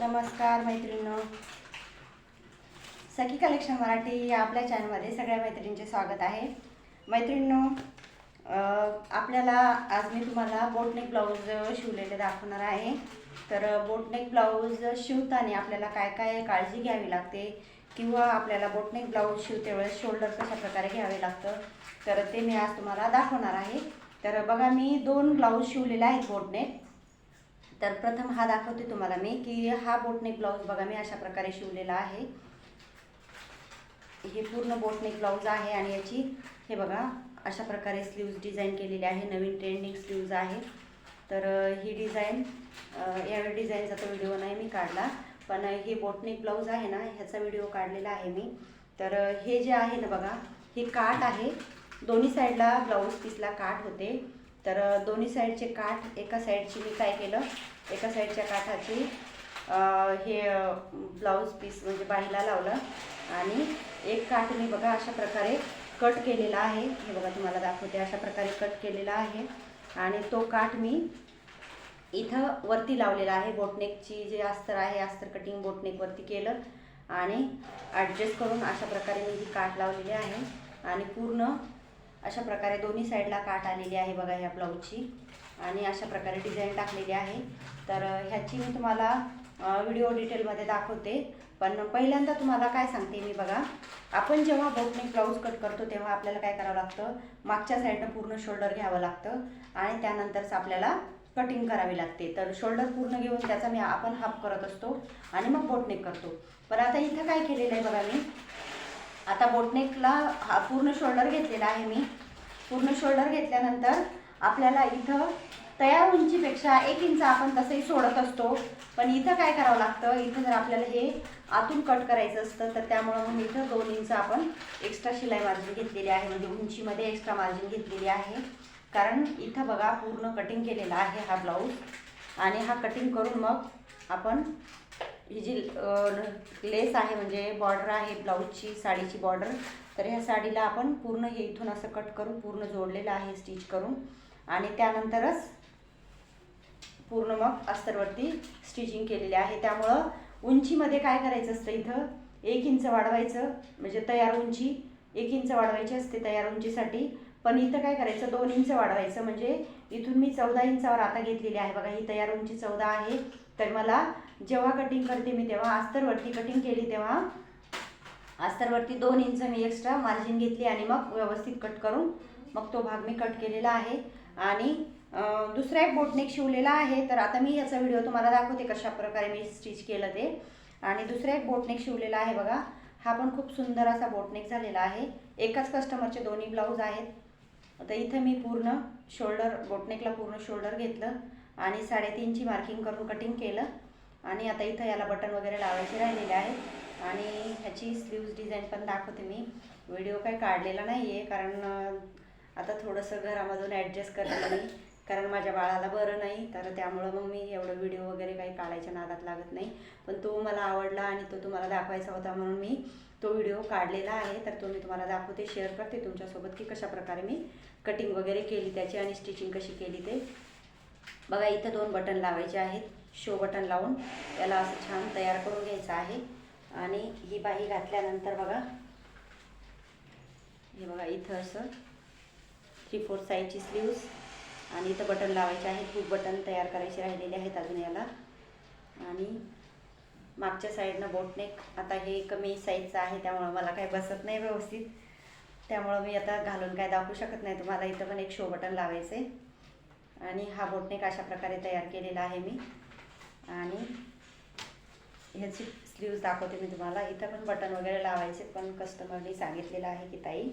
नमस्कार मैत्रिणींनो. सखी कलेक्शन मराठी या आपल्या चॅनलमध्ये सगळ्या मैत्रिणींचे स्वागत आहे. मैत्रिणींनो आपल्याला आज मी तुम्हाला बोटनेक ब्लाऊज शिवलेले दाखवणार आहे. तर बोटनेक ब्लाऊज शिवताना आपल्याला काय काय काळजी घ्यावी लागते किंवा आपल्याला बोटनेक ब्लाऊज शिवते वेळेस शोल्डर कशा प्रकारे घ्यावे लागतं तर ते मी आज तुम्हाला दाखवणार आहे. तर बघा मी दोन ब्लाऊज शिवलेले आहेत बोटनेक तर प्रथम हा दाखवते तुम्हाला मी की हा बोटनेक ब्लाऊज बघा मी अशा प्रकारे शिवलेला आहे. हे पूर्ण बोटनेक ब्लाऊज आहे आणि याची हे बघा अशा प्रकारे स्लीव्ज डिझाईन केलेली आहे नवीन ट्रेंडिंग स्लीव्ज आहे. तर ही डिझाईन यावेळी डिझाईनचा तो व्हिडिओ नाही मी काढला पण हे बोटनेक ब्लाऊज आहे ना ह्याचा व्हिडिओ काढलेला आहे मी. तर हे जे आहे ना बघा हे काठ आहे. दोन्ही साईडला ब्लाऊज पीसला काठ होते. तर दोन्ही साईडचे काठ एका साईडची मी काय केलं एका साईडच्या काठाची हे ब्लाऊज पीस म्हणजे बाहीला लावलं आणि एक काठ मी बघा अशा प्रकारे कट केलेला आहे. हे बघा तुम्हाला दाखवते. अशा प्रकारे कट केलेला आहे आणि तो काठ मी इथं वरती लावलेला आहे. बोटनेकची जे अस्तर आहे अस्तर कटिंग बोटनेकवरती केलं आणि ॲडजस्ट करून अशा प्रकारे मी ही काठ लावलेली आहे आणि पूर्ण अशा प्रकारे दोन्ही साईडला काठ आलेली आहे बघा ह्या ब्लाऊजची. आणि अशा प्रकारे डिझाईन टाकलेली आहे. तर ह्याची मी तुम्हाला व्हिडिओ डिटेलमध्ये दाखवते. पण पहिल्यांदा तुम्हाला काय सांगते मी बघा. आपण जेव्हा बोटने ब्लाऊज कट करतो तेव्हा आपल्याला काय करावं लागतं? मागच्या साईडनं पूर्ण शोल्डर घ्यावं लागतं. आणि त्यानंतरच आपल्याला कटिंग करावी लागते. तर शोल्डर पूर्ण घेऊन त्याचा मी आपण हाफ करत असतो आणि मग बोटनेक करतो. पण आता इथं काय केलेलं आहे बघा मी? आता बोटनेकला हा पूर्ण शोल्डर घेतलेला आहे मी. पूर्ण शोल्डर घेतल्यानंतर आपल्याला इथं तयार उंचीपेक्षा एक इंच आपण तसंही सोडत असतो. पण इथं काय करावं लागतं? इथं जर आपल्याला हे आतून कट करायचं असतं तर त्यामुळं मग इथं दोन इंच आपण एक्स्ट्रा शिलाई मार्जिन घेतलेली आहे. म्हणजे उंचीमध्ये एक्स्ट्रा मार्जिन घेतलेली आहे. कारण इथं बघा पूर्ण कटिंग केलेला आहे हा ब्लाऊज आणि हा कटिंग करून मग आपण ही जी लेस आहे म्हणजे बॉर्डर आहे ब्लाऊजची साडीची बॉर्डर तर ह्या साडीला आपण पूर्ण हे इथून असं कट करून पूर्ण जोडलेलं आहे स्टिच करून. आणि त्यानंतरच पूर्ण मग अस्तरवरती स्टिचिंग केलेली आहे. त्यामुळं उंचीमध्ये काय करायचं असतं इथं? एक इंच वाढवायचं म्हणजे तयार उंची एक इंच वाढवायची असते तयार उंचीसाठी. पण इथं काय करायचं? दोन इंच वाढवायचं. म्हणजे इथून मी चौदा इंचावर आता घेतलेली आहे. बघा ही तयार उंची चौदा आहे. तर मला जेव्हा कटिंग करते मी तेव्हा अस्तरवरती कटिंग केली तेव्हा अस्तरवरती दोन इंच मी एक्स्ट्रा मार्जिन घेतली आणि मग व्यवस्थित कट करून मग तो भाग मी कट केलेला आहे. आणि दुसरा एक बोटनेक शिवलेला आहे. तर आता मी याचा व्हिडिओ तुम्हाला दाखवते कशा प्रकारे मी स्टिच केलं ते. आणि दुसरा एक बोटनेक शिवलेला आहे बघा. हा पण खूप सुंदर असा बोटनेक झालेला आहे. एकाच कस्टमरचे दोन्ही ब्लाऊज आहेत. आता इथं मी पूर्ण शोल्डर बोटनेकला पूर्ण शोल्डर घेतलं आणि साडेतीनची मार्किंग करून कटिंग केलं. आणि आता इथं याला बटन वगैरे लावायचे राहिलेले आहेत. आणि ह्याची स्लीव्ज डिझाईन पण दाखवते मी. व्हिडिओ काही काढलेला नाही आहे कारण आता थोडंसं घरामधून ॲडजस्ट करत नाही कारण माझ्या बाळाला बरं नाही तर त्यामुळं मग मी एवढं व्हिडिओ वगैरे काही काढायच्या नादात लागत नाही. पण तो मला आवडला आणि तो तुम्हाला दाखवायचा होता म्हणून मी तो व्हिडिओ काढलेला आहे तर तो मी तुम्हाला दाखवते शेअर करते तुमच्यासोबत की कशा प्रकारे मी कटिंग वगैरे केली त्याची आणि स्टिचिंग कशी केली ते. बघा इथं दोन बटन लावायचे आहेत. शो बटन लावून त्याला असं छान तयार करून घ्यायचं आहे. आणि ही बाही घातल्यानंतर बघा हे बघा इथं असं थ्री फोर साईजची स्लीव्स आणि इथं बटन लावायचे आहेत. खूप बटन तयार करायचे राहिलेले आहेत अजून याला. आणि मागच्या साईडनं बोटनेक आता हे कमी साईजचं आहे त्यामुळं मला काही बसत नाही व्यवस्थित. त्यामुळं मी आता घालून काय दाखवू शकत नाही. तुम्हाला इथं पण एक शो बटन लावायचं आहे आणि हा बोटनेक अशा प्रकारे तयार केलेला आहे मी. आणि ह्याची स्लीव्ज दाखवते मी तुम्हाला इथं पण बटन वगैरे लावायचे पण कस्टमरनी सांगितलेलं आहे की ताई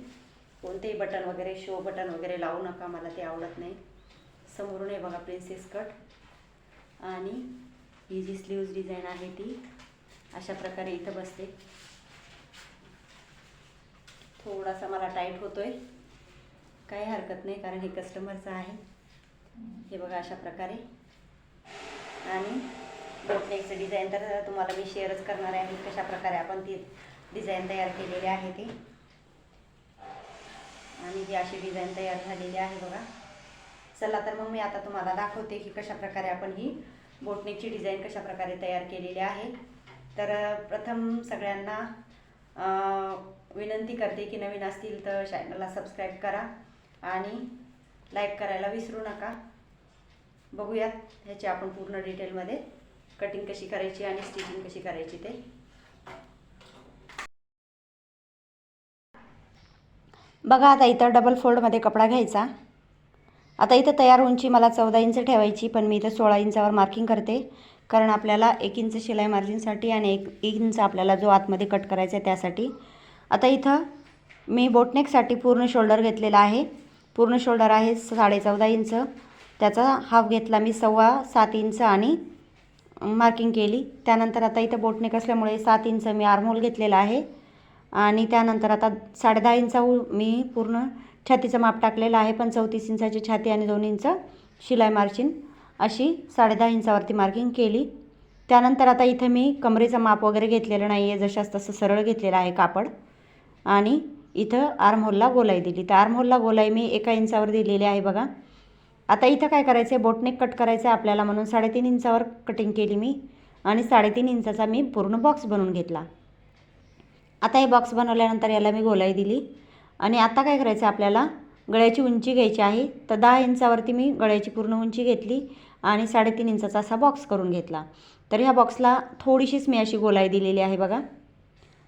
कोणतेही बटन वगैरे शो बटन वगैरे लावू नका मला ते आवडत नाही. समोरून आहे बघा प्रिन्सेस कट आणि ही जी स्लीव्ज डिझाईन आहे ती अशा प्रकारे इथं बसते. थोडासा मला टाईट होतोय. काही हरकत नाही कारण हे कस्टमरचं आहे. हे बघा अशा प्रकारे. आणि बोटनेकचं डिझाईन तर तुम्हाला मी शेअरच करणार आहे. कशा प्रकारे आपण ती डिझाईन तयार केलेली आहे ती. आणि जी अशी डिझाईन तयार झालेली आहे बघा. चला तर मग मी आता तुम्हाला दाखवते की कशा प्रकारे आपण ही बोटनेकची डिझाईन कशा प्रकारे तयार केलेली आहे. तर प्रथम सगळ्यांना विनंती करते की नवीन असतील तर चॅनलला सबस्क्राईब करा आणि लाईक करायला विसरू नका. बघूयात ह्याची आपण पूर्ण डिटेलमध्ये कटिंग कशी करायची आणि स्टिचिंग कशी करायची ते. बघा आता इथं डबल फोल्डमध्ये कपडा घ्यायचा. आता इथं तयार उंची मला चौदा इंच ठेवायची पण मी इथं सोळा इंचावर मार्किंग करते. कारण आपल्याला एक इंच शिलाई मार्जिनसाठी आणि एक एक इंच आपल्याला जो आतमध्ये कट करायचा आहे त्यासाठी. आता इथं मी बोटनेकसाठी पूर्ण शोल्डर घेतलेला आहे. पूर्ण शोल्डर आहे साडे चौदा इंच. त्याचा हाफ घेतला मी सव्वा सात इंच आणि मार्किंग केली. त्यानंतर आता इथं बोटनेक असल्यामुळे सात इंच मी आर्मोल घेतलेला आहे. आणि त्यानंतर आता साडे दहा इंचा मी पूर्ण छातीचं माप टाकलेलं आहे पण चौतीस इंचाची छाती आणि दोन इंच शिलाई मार्जिन अशी साडेदहा इंचावरती मार्किंग केली. त्यानंतर आता इथं मी कमरेचं माप वगैरे घेतलेलं नाही आहे जशास तसं सरळ घेतलेलं आहे कापड. आणि इथं आर्महोलला गोलाई दिली. तर आर्महोलला गोलाई मी एका इंचावर दिलेली आहे बघा. आता इथं काय करायचं आहे बोटनेक कट करायचं आहे आपल्याला म्हणून साडेतीन इंचावर कटिंग केली मी. आणि साडेतीन इंचाचा मी पूर्ण बॉक्स बनवून घेतला. आता हे बॉक्स बनवल्यानंतर याला मी गोलाई दिली. आणि आता काय करायचं आहे आपल्याला? गळ्याची उंची घ्यायची आहे. तर दहा इंचावरती मी गळ्याची पूर्ण उंची घेतली आणि साडेतीन इंचाचा असा बॉक्स करून घेतला. तर ह्या बॉक्सला थोडीशीच मी अशी गोलाई दिलेली आहे बघा.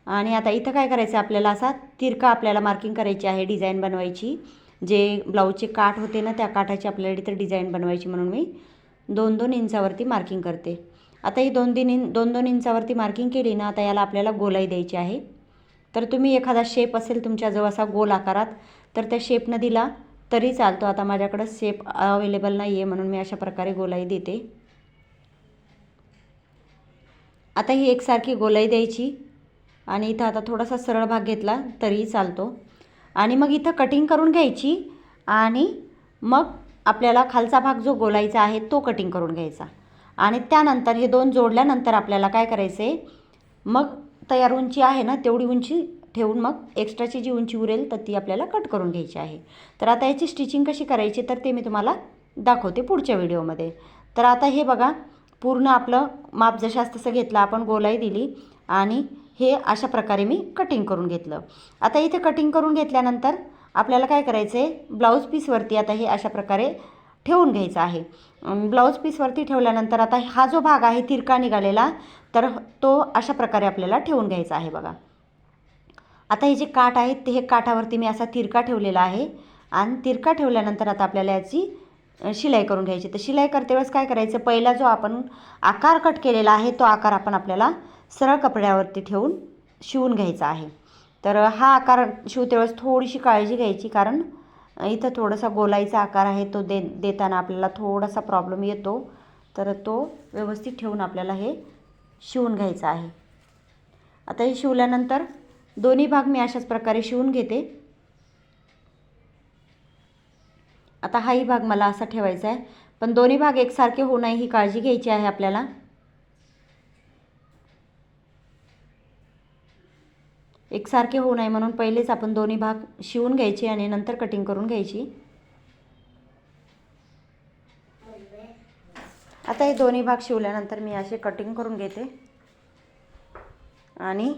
आणि आता इथं काय करायचं आहे आपल्याला असा तिरका आपल्याला मार्किंग करायची आहे डिझाईन बनवायची. जे ब्लाऊजचे काठ होते ना त्या काठाची आपल्याला इथं डिझाईन बनवायची म्हणून मी दोन दोन इंचावरती मार्किंग करते. आता ही दोन तीन इं दोन दोन इंचावरती मार्किंग केली ना आता याला आपल्याला गोलाई द्यायची आहे. तर तुम्ही एखादा शेप असेल तुमच्याजवळ असा गोल आकारात तर त्या शेपनं दिला तरी चालतो. आता माझ्याकडं शेप अवेलेबल नाही आहे म्हणून मी अशा प्रकारे गोलाई देते. आता ही एकसारखी गोलाई द्यायची आणि इथं आता थोडासा सरळ भाग घेतला तरीही चालतो. आणि मग इथं कटिंग करून घ्यायची आणि मग आपल्याला खालचा भाग जो गोलायचा आहे तो कटिंग करून घ्यायचा. आणि त्यानंतर हे दोन जोडल्यानंतर आपल्याला काय करायचं आहे मग तयार उंची आहे ना तेवढी उंची ठेवून मग एक्स्ट्राची जी उंची उरेल तर ती आपल्याला कट करून घ्यायची आहे. तर आता याची स्टिचिंग कशी करायची तर ते मी तुम्हाला दाखवते पुढच्या व्हिडिओमध्ये तर आता हे बघा पूर्ण आपलं माप जशास तसं घेतलं आपण गोलाई दिली आणि हे अशा प्रकारे मी कटिंग करून घेतलं. आता इथे कटिंग करून घेतल्यानंतर आपल्याला काय करायचं आहे ब्लाऊज पीसवरती आता हे अशा प्रकारे ठेवून घ्यायचं आहे. ब्लाऊज पीसवरती ठेवल्यानंतर आता हा जो भाग आहे तिरका निघालेला तर तो अशा प्रकारे आपल्याला ठेवून घ्यायचा आहे बघा. आता हे जे काठ आहेत ते हे काठावरती मी असा तिरका ठेवलेला आहे आणि तिरका ठेवल्यानंतर आता आपल्याला याची शिलाई करून घ्यायची. तर शिलाई करते वेळेस काय करायचं पहिला जो आपण आकार कट केलेला आहे तो आकार आपण आपल्याला सरळ कपड्यावरती ठेवून शिवून घ्यायचा आहे. तर हा आकार शिवते वेळेस थोडीशी काळजी घ्यायची कारण इथं थोडासा गोलाईचा आकार आहे तो दे देताना आपल्याला थोडासा प्रॉब्लेम येतो. तर तो व्यवस्थित ठेवून आपल्याला हे शिवून घ्यायचं आहे. आता हे शिवल्यानंतर दोन्ही भाग मी अशाच प्रकारे शिवून घेते. आता हाही भाग मला असा ठेवायचा आहे. पण दोन्ही भाग एकसारखे होऊ नये ही काळजी घ्यायची आहे आपल्याला. एकसारखे होऊ नये म्हणून पहिलेच आपण दोन्ही भाग शिवून घ्यायचे आणि नंतर कटिंग करून घ्यायची. आता हे दोन्ही भाग शिवल्यानंतर मी असे कटिंग करून घेते. आणि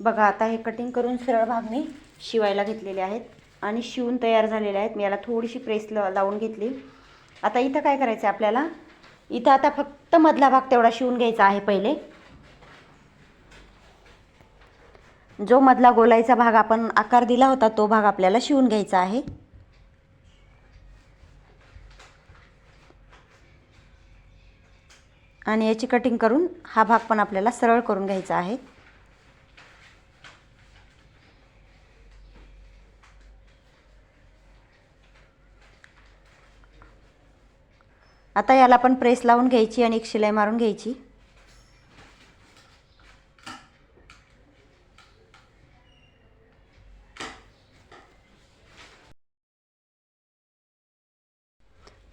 बघा आता हे कटिंग करून सरळ भाग मी शिवायला घेतलेले आहेत आणि शिवून तयार झालेले आहेत. मी याला थोडीशी प्रेस ल लावून घेतली. आता इथं काय करायचं आहे आपल्याला? इथं आता फक्त मधला भाग तेवढा शिवून घ्यायचा आहे पहिले. जो मधला गोलाईचा भाग आपण आकार दिला होता तो भाग आपल्याला शिवून घ्यायचा आहे. आणि याची कटिंग करून हा भाग पण आपल्याला सरळ करून घ्यायचा आहे. आता याला पण प्रेस लावून घ्यायची आणि एक शिलाई मारून घ्यायची.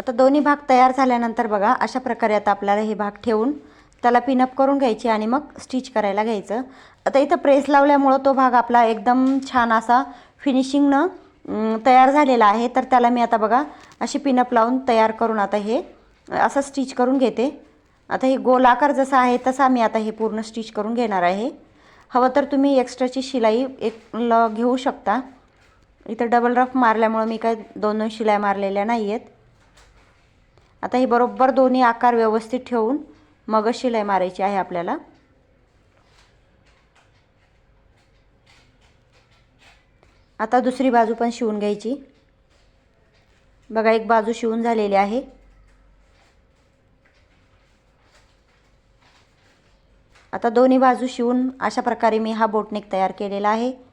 आता दोन्ही भाग तयार झाल्यानंतर बघा अशा प्रकारे आता आपल्याला हे भाग ठेवून त्याला पिनअप करून घ्यायची आणि मग स्टिच करायला घ्यायचं. आता इथं प्रेस लावल्यामुळं तो भाग आपला एकदम छान असा फिनिशिंगनं तयार झालेला आहे. तर त्याला मी आता बघा अशी पिनअप लावून तयार करून आता हे असं स्टिच करून घेते. आता हे गोलाकार जसा आहे तसा मी आता हे पूर्ण स्टिच करून घेणार आहे. हवं तर तुम्ही एक्स्ट्राची शिलाई एक ल घेऊ शकता. इथं डबल रफ मारल्यामुळं मी काय दोन दोन शिलाई मारलेल्या नाही आहेत आता हे बरोबर दोन्ही आकार व्यवस्थित ठेवून मग शिलाई मारायची आहे आपल्याला. आता दुसरी बाजू पण शिवून घ्यायची. बघा एक बाजू शिवून झालेली आहे. आता दोन्ही बाजू शिवून अशा प्रकारे मी हा बोटनेक तयार केलेला आहे.